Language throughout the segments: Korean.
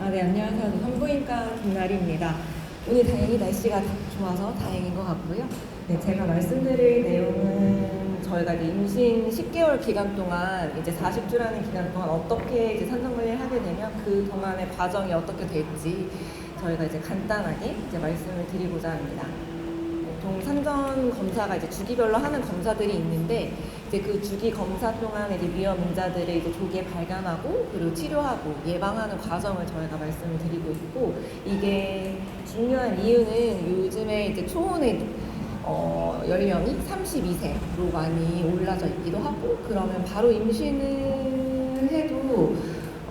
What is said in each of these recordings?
아, 네, 안녕하세요. 산부인과 김나리입니다. 오늘 다행히 날씨가 다- 좋아서 다행인 것 같고요. 네, 제가 말씀드릴 내용은 저희가 이제 임신 10개월 기간 동안 이제 40주라는 기간 동안 어떻게 이제 산정관리를 하게 되면 그 동안의 과정이 어떻게 될지 저희가 이제 간단하게 이제 말씀을 드리고자 합니다. 보통 산전 검사가 이제 주기별로 하는 검사들이 있는데 이제 그 주기 검사 동안 이제 위험 인자들을 이제 조기에 발견하고 그리고 치료하고 예방하는 과정을 저희가 말씀을 드리고 있고 이게 중요한 이유는 요즘에 이제 초혼의 어, 연령이 32세로 많이 올라져 있기도 하고 그러면 바로 임신을 해도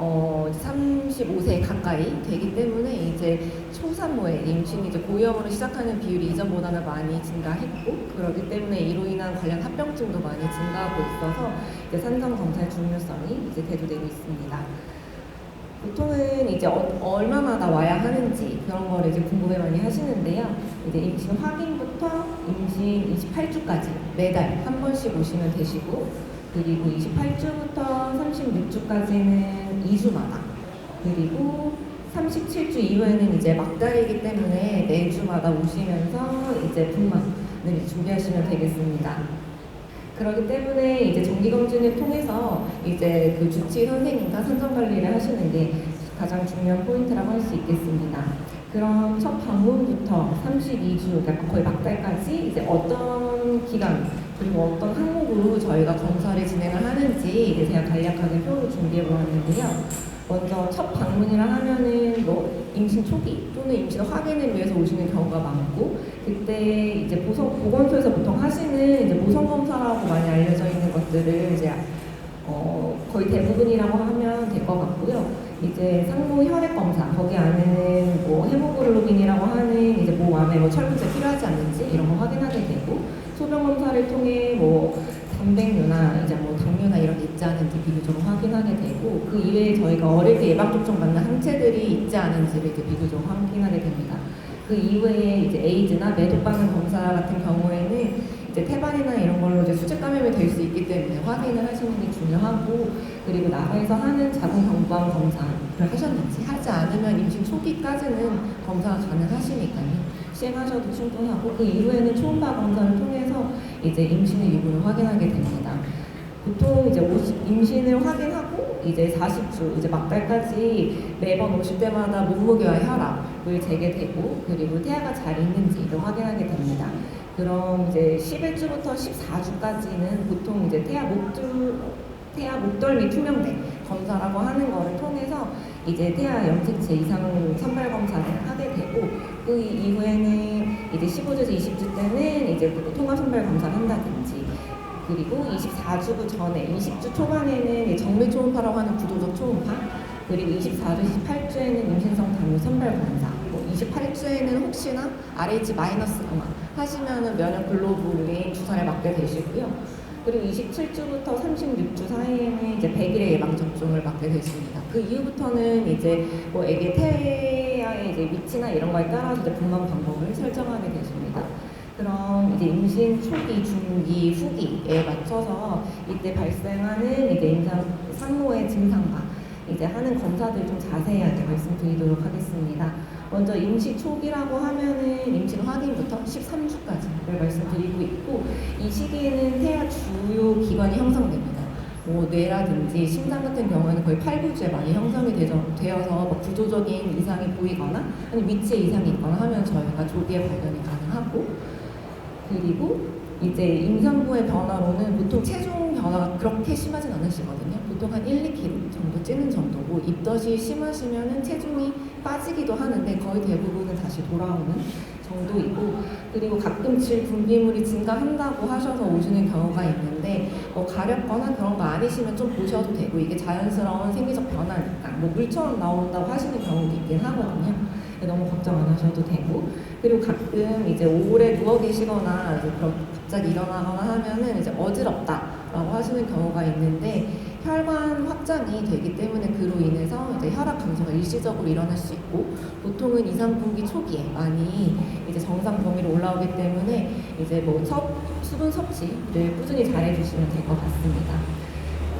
어, 35세 가까이 되기 때문에 이제 초산모의 임신이 이제 고위험으로 시작하는 비율이 이전보다는 많이 증가했고 그렇기 때문에 이로 인한 관련 합병증도 많이 증가하고 있어서 이제 산정 검사의 중요성이 이제 대두되고 있습니다. 보통은 이제 어, 얼마마다 와야 하는지 그런 거를 이제 궁금해 많이 하시는데요. 이제 임신 확인부터 임신 28주까지 매달 한 번씩 오시면 되시고 그리고 28주부터 36주까지는 2주마다 그리고 37주 이후에는 이제 막달이기 때문에 4주마다 오시면서 이제 분만을 준비하시면 되겠습니다. 그렇기 때문에 이제 정기 검진을 통해서 이제 그 주치 선생님과 선정 관리를 하시는 게 가장 중요한 포인트라고 할 수 있겠습니다. 그럼 첫 방문부터 32주, 그러니까 거의 막달까지 이제 어떤 기간 그리고 어떤 항목으로 저희가 검사를 진행을 하는지 제가 간략하게 표를 준비해 보았는데요. 먼저 첫 방문이라 하면은 뭐 임신 초기 또는 임신 확인을 위해서 오시는 경우가 많고 그때 이제 보성 보건소에서 보통 하시는 이제 모성 검사라고 많이 알려져 있는 것들을 이제 어 거의 대부분이라고 하면 될 것 같고요. 이제 상모 혈액 검사 거기 안에는 뭐 헤모글로빈이라고 하는 이제 몸 안에 뭐 철분제 필요하지 않는지 이런 거 소변 검사를 통해 뭐 단백뇨나 이제 뭐 당뇨나 이런 게 있지 않은지 비교적으로 확인하게 되고 그 이외에 저희가 어릴 때 예방 접종 받는 항체들이 있지 않은지를 이제 비교적으로 확인하게 됩니다. 그 이외에 이제 에이즈나 반응 검사 같은 경우에는 이제 태반이나 이런 걸로 이제 수직 감염이 될 수 있기 때문에 확인을 하시는 게 중요하고 그리고 나라에서 하는 자궁 경부암 검사를 하셨는지 하지 않으면 임신 초기까지는 검사가 가능하시니까요. 시행하셔도 충분하고 그 이후에는 초음파 검사를 통해서 이제 임신의 유무를 확인하게 됩니다. 보통 이제 50, 임신을 확인하고 이제 40주 이제 막달까지 매번 오실 때마다 몸무게와 혈압을 재게 되고 그리고 태아가 잘 있는지 를 확인하게 됩니다. 그럼 이제 11주부터 14주까지는 보통 이제 태아 목줄 태아 목덜미 투명대 검사라고 하는 거를 통해서 이제 태아 염색체 이상 선발 검사를 하게 되고 그 이후에는 이제 15주에서 20주 때는 이제 그 통합 선발 검사를 한다든지 그리고 24주 전에 20주 초반에는 정밀 초음파라고 하는 구조적 초음파 그리고 24주, 28주에는 임신성 당뇨 선발 검사 뭐 28주에는 혹시나 RH 마이너스거나 하시면은 면역 글로불린 주사를 맞게 되시고요. 그리고 27주부터 36주 사이에는 이제 100일의 예방 접종을 받게 되십니다. 그 이후부터는 이제 뭐 애기 태 아의 이제 위치나 이런 거에 따라서 이제 분만 방법을 설정하게 되십니다. 그럼 이제 임신 초기, 중기, 후기에 맞춰서 이때 발생하는 이제 임상 산모의 증상과 이제 하는 검사들 좀 자세하게 말씀드리도록 하겠습니다. 먼저 임시 초기라고 하면은 임신 확인부터 13주까지를 말씀드리고 있고 이 시기에는 태아 주요 기관이 형성됩니다. 뭐 뇌라든지 심장 같은 경우에는 거의 8, 9주에 많이 형성이 되죠, 되어서 뭐 구조적인 이상이 보이거나 아니면 위치에 이상이 있거나 하면 저희가 조기에 발견이 가능하고 그리고 이제 임산부의 변화로는 보통 체중 변화가 그렇게 심하진 않으시거든요. 보통 한 1, 2kg 정도 찌는 정도고 입덧이 심하시면은 체중이 빠지기도 하는데 거의 대부분은 다시 돌아오는 정도이고 그리고 가끔 질 분비물이 증가한다고 하셔서 오시는 경우가 있는데 뭐 가렵거나 그런 거 아니시면 좀 보셔도 되고 이게 자연스러운 생리적 변화니까 뭐 물처럼 나온다고 하시는 경우도 있긴 하거든요. 너무 걱정 안 하셔도 되고 그리고 가끔 이제 오래 누워 계시거나 이제 갑자기 일어나거나 하면은 이제 어지럽다 하시는 경우가 있는데 혈관 확장이 되기 때문에 그로 인해서 이제 혈압 감소가 일시적으로 일어날 수 있고 보통은 2, 3분기 초기에 많이 이제 정상 범위로 올라오기 때문에 이제 뭐 섭, 수분 섭취를 꾸준히 잘 해주시면 될 것 같습니다.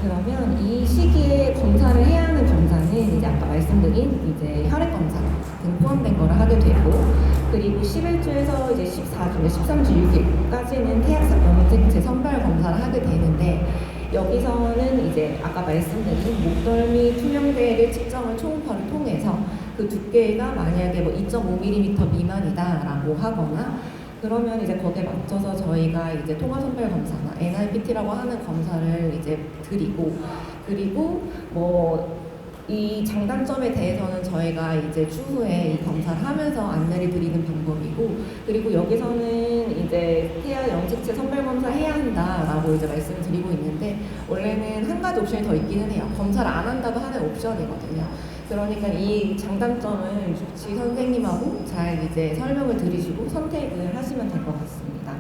그러면 이 시기에 검사를 해야 하는 검사는 이제 아까 말씀드린 이제 혈액 포함된 거를 하게 되고 그리고 11주에서 이제 14주, 13주 6일까지는 태약 염색체 선별 검사를 하게 되는데 여기서는 이제 아까 말씀드린 목덜미 투명대를 측정을 초음파를 통해서 그 두께가 만약에 뭐 2.5mm 미만이다라고 하거나 그러면 이제 거기에 맞춰서 저희가 이제 통화 선별 검사나 NIPT라고 하는 검사를 이제 드리고 그리고 뭐 이 장단점에 대해서는 저희가 이제 추후에 이 검사를 하면서 안내를 드리는 방법이고 그리고 여기서는 이제 태아 염색체 선별 검사 해야 한다라고 이제 말씀을 드리고 있는데 원래는 한 가지 옵션이 더 있기는 해요. 검사를 안 한다고 하는 옵션이거든요. 그러니까 이 장단점을 주치 선생님하고 잘 이제 설명을 드리시고 선택을 하시면 될 것 같습니다.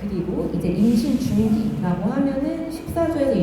그리고 이제 임신 중기라고 하면은 14주에서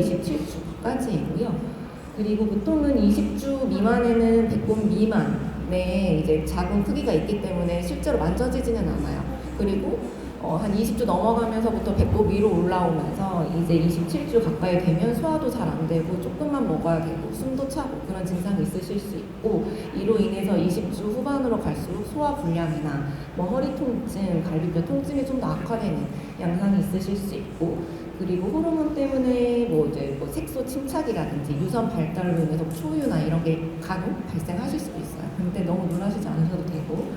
27주까지이고요. 그리고 보통은 20주 미만에는 배꼽 미만의 이제 자궁 크기가 있기 때문에 실제로 만져지지는 않아요. 그리고 어, 한 20주 넘어가면서부터 배꼽 위로 올라오면서 이제 27주 가까이 되면 소화도 잘 안 되고 조금만 먹어야 되고 숨도 차고 그런 증상이 있으실 수 있고 이로 인해서 20주 후반으로 갈수록 소화 불량이나 뭐 허리 통증, 갈비뼈 통증이 좀 더 악화되는 양상이 있으실 수 있고 그리고 호르몬 때문에 뭐 이제 뭐 색소 침착이라든지 유선 발달로 인해서 초유나 이런 게 간혹 발생하실 수도 있어요. 근데 너무 놀라시지 않으셔도 되고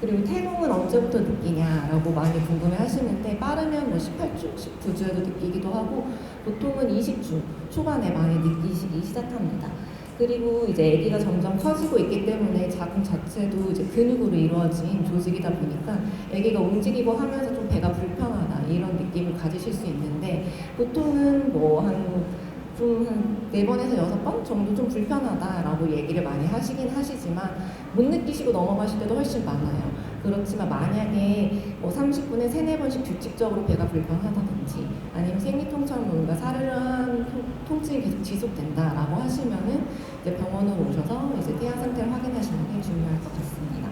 그리고 태동은 언제부터 느끼냐라고 많이 궁금해 하시는데 빠르면 뭐 18주, 19주에도 느끼기도 하고 보통은 20주 초반에 많이 느끼시기 시작합니다. 그리고 이제 아기가 점점 커지고 있기 때문에 자궁 자체도 이제 근육으로 이루어진 조직이다 보니까 아기가 움직이고 하면서 좀 배가 불편하다 이런 느낌을 가지실 수 있는데 보통은 뭐한좀한네 번에서 여섯 번 정도 좀 불편하다라고 얘기를 많이 하시긴 하시지만 못 느끼시고 넘어가실 때도 훨씬 많아요. 그렇지만 만약에 뭐 30분에 세네 번씩 규칙적으로 배가 불편하다든지 아니면 생리통처럼 뭔가 사르르한 통- 통증이 계속 지속된다라고 하시면은 이제 병원으로 오셔서 이제 태아 상태를 확인하시는 게 중요할 것 같습니다.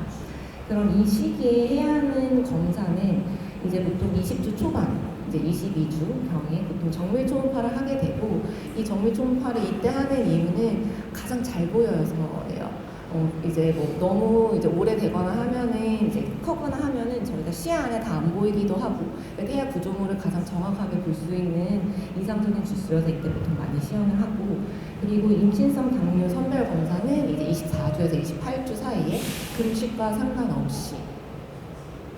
그럼 이 시기에 해야 하는 검사는 이제 보통 20주 초반, 이제 22주 경에 보통 정밀 초음파를 하게 되고 이 정밀 초음파를 이때 하는 이유는 가장 잘 보여서예요. 어, 이제 뭐 너무 이제 오래되거나 하면은 이제 커거나 하면은 저희가 시야 안에 다 안 보이기도 하고 태아 구조물을 가장 정확하게 볼 수 있는 이상적인 주수여서 이때 보통 많이 시연을 하고 그리고 임신성 당뇨 선별 검사는 이제 24주에서 28주 사이에 금식과 상관없이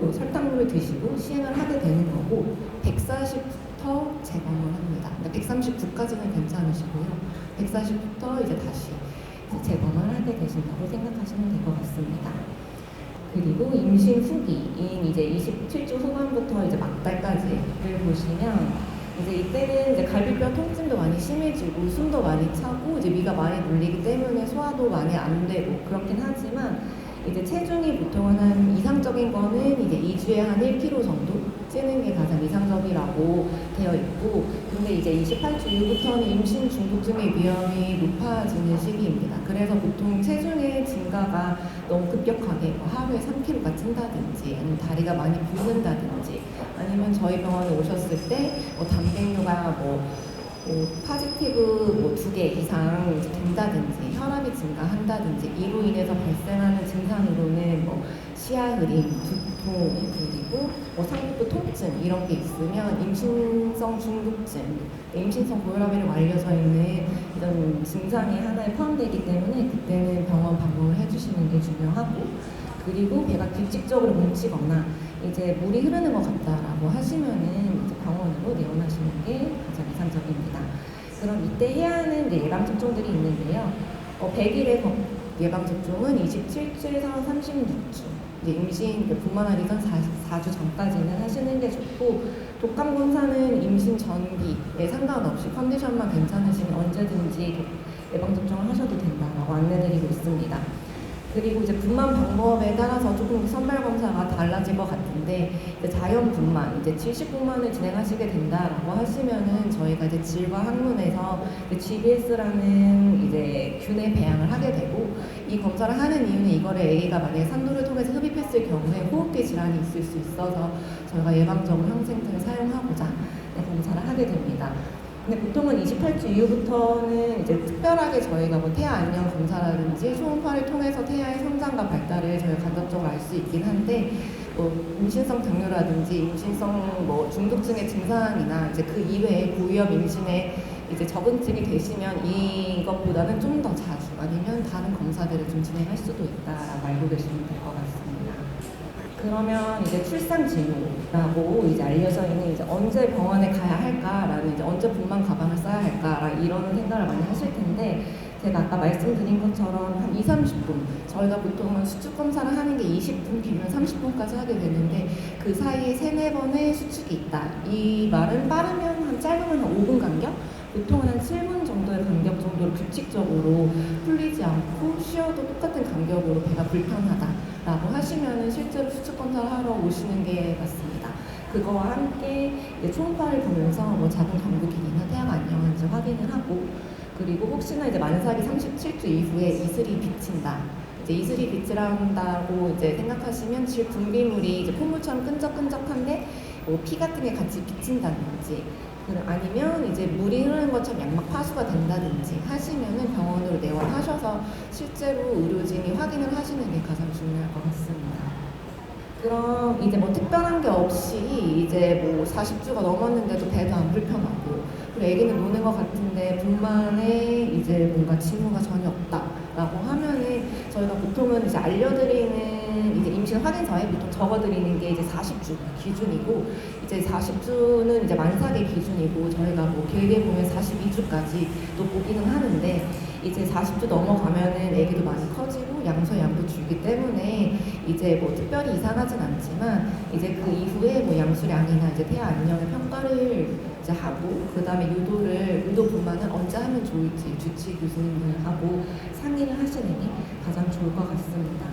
또 설탕물을 드시고 시행을 하게 되는 거고 140부터 재검을 합니다. 그러니까 139까지는 괜찮으시고요. 140부터 이제 다시 재검을 하게 되신다고 생각하시면 될 것 같습니다. 그리고 임신 후기인 이제 27주 후반부터 이제 막달까지를 보시면 이제 이때는 이제 갈비뼈 통증도 많이 심해지고 숨도 많이 차고 이제 위가 많이 눌리기 때문에 소화도 많이 안 되고 그렇긴 하지만 이제 체중이 보통은 한 이상적인 거는 이제 2주에 한 1kg 정도 찌는 게 가장 이상적이라고 되어 있고 근데 이제 28주 이후부터는 임신 중독증의 위험이 높아지는 시기입니다. 그래서 보통 체중의 증가가 너무 급격하게 뭐 하루에 3kg가 찐다든지 아니면 다리가 많이 붓는다든지 아니면 저희 병원에 오셨을 때 뭐 단백뇨가 뭐, 뭐 파지티브 뭐 두 개 이상 된다든지 혈압이 증가한다든지 이로 인해서 발생하는 증상으로는 뭐 시야 흐림, 두통 그리고 뭐 상복부 통증 이런 게 있으면 임신성 중독증, 임신성 고혈압이라고 알려져 있는 이런 증상이 하나에 포함되기 때문에 그때는 병원 방문을 해주시는 게 중요하고 그리고 배가 규칙적으로 뭉치거나 이제 물이 흐르는 것 같다라고 하시면은 이제 병원으로 내원하시는 게 가장 이상적입니다. 그럼 이때 해야 하는 이제 예방 접종들이 있는데요. 어, 100일의 예방 접종은 27주에서 36주. 이제 임신 그 분만하기 전 4, 주 전까지는 하시는 게 좋고 독감 검사는 임신 전기에 상관없이 컨디션만 괜찮으시면 언제든지 예방 접종을 하셔도 된다라고 안내드리고 있습니다. 그리고 이제 분만 방법에 따라서 조금 선별 검사가 달라질 것 같은데 이제 자연 분만 이제 70분만을 진행하시게 된다라고 하시면은 저희가 이제 질과 학문에서 GBS라는 이제 균의 배양을 하게 되고 이 검사를 하는 이유는 이거를 A가 만약에 산도를 통해서 흡입했을 경우에 호흡기 질환이 있을 수 있어서 저희가 예방적으로 항생제를 사용하고자 네, 검사를 하게 됩니다. 근데 보통은 28주 이후부터는 이제 특별하게 저희가 뭐 태아 안녕 검사라든지 초음파를 통해서 태아의 성장과 발달을 저희가 간접적으로 알 수 있긴 한데 뭐 임신성 당뇨라든지 임신성 뭐 중독증의 증상이나 이제 그 이외에 고위험 임신에 이제 적응증이 되시면 이것보다는 좀 더 자주 아니면 다른 검사들을 좀 진행할 수도 있다라고 알고 계시면 될 것 같습니다. 그러면 이제 출산 진후라고 이제 알려져 있는 이제 언제 병원에 가야 할까라는 이제 언제 분만 가방을 써야 할까 이런 생각을 많이 하실 텐데 제가 아까 말씀드린 것처럼 한 2, 30분 저희가 보통은 수축 검사를 하는 게 20분 길면 30분까지 하게 되는데 그 사이에 세네 번의 수축이 있다. 이 말은 빠르면 한 짧으면 한 5분 간격 보통은 한 7분 정도의 간격 정도로 규칙적으로 풀리지 않고 쉬어도 똑같은 간격으로 배가 불편하다라고 하시면은 실제로 수축 검사를 하러 오시는 게 맞습니다. 그거와 함께 초음파를 보면서 뭐 작은 강부기이나 태아가 안녕한지 확인을 하고 그리고 혹시나 이제 만삭이 37주 이후에 이슬이 비친다. 이제 이슬이 비치란다고 이제 생각하시면 질 분비물이 이제 콧물처럼 끈적끈적한데 뭐 피 같은 게 같이 비친다든지 그- 아니면 이제 물이 흐르는 것처럼 양막 파수가 된다든지 하시면은 병원으로 내원하셔서 실제로 의료진이 확인을 하시는 게 가장 중요할 것 같습니다. 그럼 이제 뭐 특별한 게 없이 이제 뭐 40주가 넘었는데도 배도 안 불편하고 그리고 아기는 노는 것 같은데 분만에 이제 뭔가 징후가 전혀 없다라고 하면은 저희가 보통은 이제 알려드리는 이제 임신 확인서에 보통 적어드리는 게 이제 40주 기준이고 이제 40주는 이제 만삭의 기준이고 저희가 뭐 길게 보면 42주까지 또 보기는 하는데 이제 40주 넘어가면은 아기도 많이 커지고 양서 양도 줄기 때문에 이제 뭐 특별히 이상하진 않지만 이제 그 이후에 뭐 양수량이나 이제 태아 안녕의 평가를 이제 하고 그 다음에 유도를 유도 분만을 언제 하면 좋을지 주치 교수님들하고 상의를 하시는 게 가장 좋을 것 같습니다.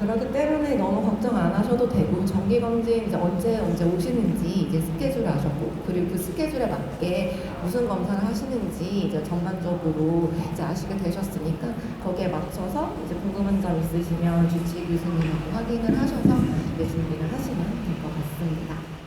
그렇기 때문에 너무 걱정 안 하셔도 되고 정기 검진 이제 언제 언제 오시는지 이제 스케줄 아셨고 그리고 그 스케줄에 맞게 무슨 검사를 하시는지 이제 전반적으로 이제 아시게 되셨으니까 거기에 맞춰서 이제 궁금한 점 있으시면 주치 교수님하고 확인을 하셔서 이제 준비를 하시면 될 것 같습니다.